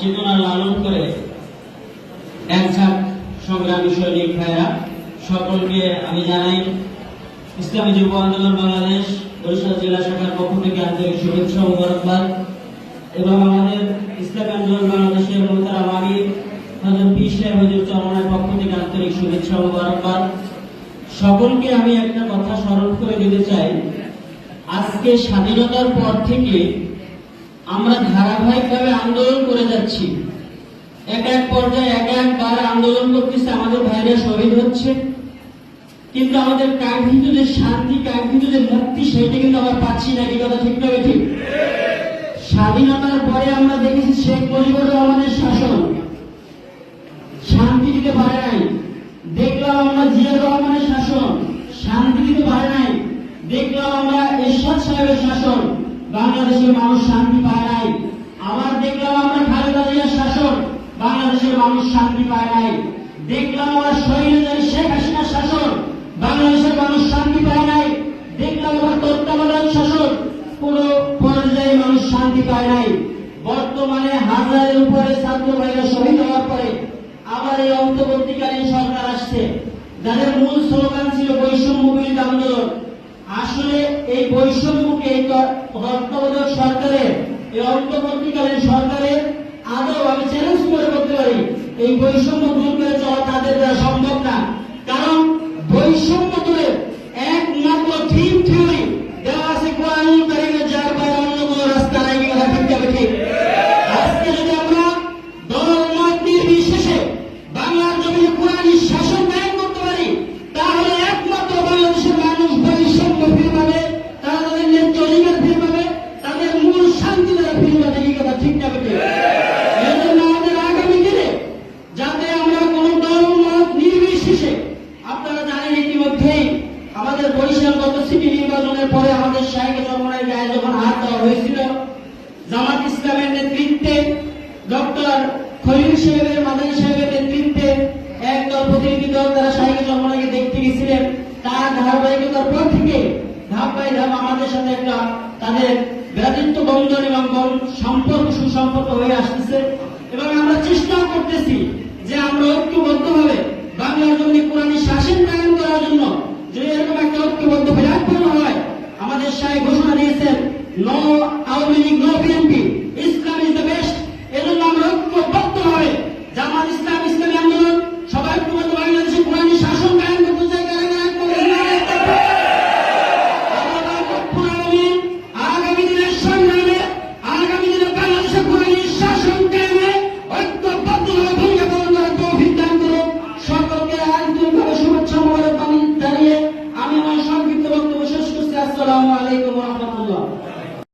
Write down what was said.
চেতনা লালন করে এক ঝাঁক সংগ্রামী সৈনিক ভাইরা, সকলকে আমি জানাই, ইসলামী যুব আন্দোলন বাংলাদেশ, বরিশাল জেলা শাখার পক্ষ থেকে আন্তরিক শুভেচ্ছা ও মোবারকবাদ। এবং আমাদের ইসলামী আন্দোলন বাংলাদেশের মোহতারাম আমির হজরত পীর সাহেব হজুর চরমের পক্ষ থেকে আন্তরিক শুভেচ্ছা ও মোবারকবাদ। সকলকে আমি একটা কথা স্মরণ করে দিতে চাই। আজকে স্বাধীনতার পর থেকে আমরা ধারাবাহিকভাবে আন্দোলন করে যাচ্ছি। এক এক পর্যায়ে এক একবার আন্দোলন করতেছে, আমাদের ভাইরা শহীদ হচ্ছে। কিন্তু আমাদের কাঙ্ক্ষিত যে শান্তি, কাঙ্ক্ষিত যে মুক্তি সেটা কিন্তু আমরা পাচ্ছি না, কি কথা ঠিক নয় ঠিক? স্বাধীনতার পরে আমরা দেখেছি শেখ মুজিবুর রহমানের শাসন। শান্তি দিতে পারে নাই। দেখলাম আমরা জিয়া রহমানের শাসন। শান্তি দিতে পারে নাই। দেখলাম আমরা এরশাদ সাহেবের শাসন। বাংলাদেশের মানুষ শান্তি পায় নাই। আবার দেখলাম আমরা খালেদা জিয়ার শাসন, বাংলাদেশের মানুষ শান্তি পায় নাই। দেখলাম আমরা শহীদ শেখ হাসিনার শাসন, বাংলাদেশের মানুষ শান্তি পায় নাই। দেখলাম আমরা তত্ত্বাবধায়ক শাসন, কোন পর্যায়ে মানুষ শান্তি পায় নাই। বর্তমানে হাজারের উপরে ছাত্র ভাইরা শহীদ হওয়ার পরে আবার এই অন্তর্বর্তীকালীন সরকার আসছে। যাদের মূল স্লোগান ছিল বৈষম্য আন্দোলন, আসলে এই বৈষম্যকে এই তত্ত্বাবধায়ক সরকারের এই অন্তর্বর্তীকালীন সরকারের আদৌ আমি চ্যালেঞ্জ করে করতে পারি, এই বৈষম্য আমাদের বরিশাল গত সিটি নির্বাচনের পরে আমাদের শাহেক চরমনের গায়ে যখন হাত দেওয়া হয়েছিল, জামাত ইসলামের নেতৃত্বে ডক্টর খলিল সাহেবের, মাদানী সাহেবের নেতৃত্বে একদল প্রতিনিধি দল তারা শাহেক চরমনাকে দেখতে গেছিলেন। তার ধারাবাহিকতার পর থেকে ধাপ বাই ধাপ আমাদের সাথে একটা তাদের ভ্রাতৃত্ব বন্ধন এবং সম্পর্ক, সুসম্পর্ক হয়ে আসতেছে। এবং আমরা চেষ্টা করতেছি যে আমরা ঐক্যবদ্ধভাবে Maria.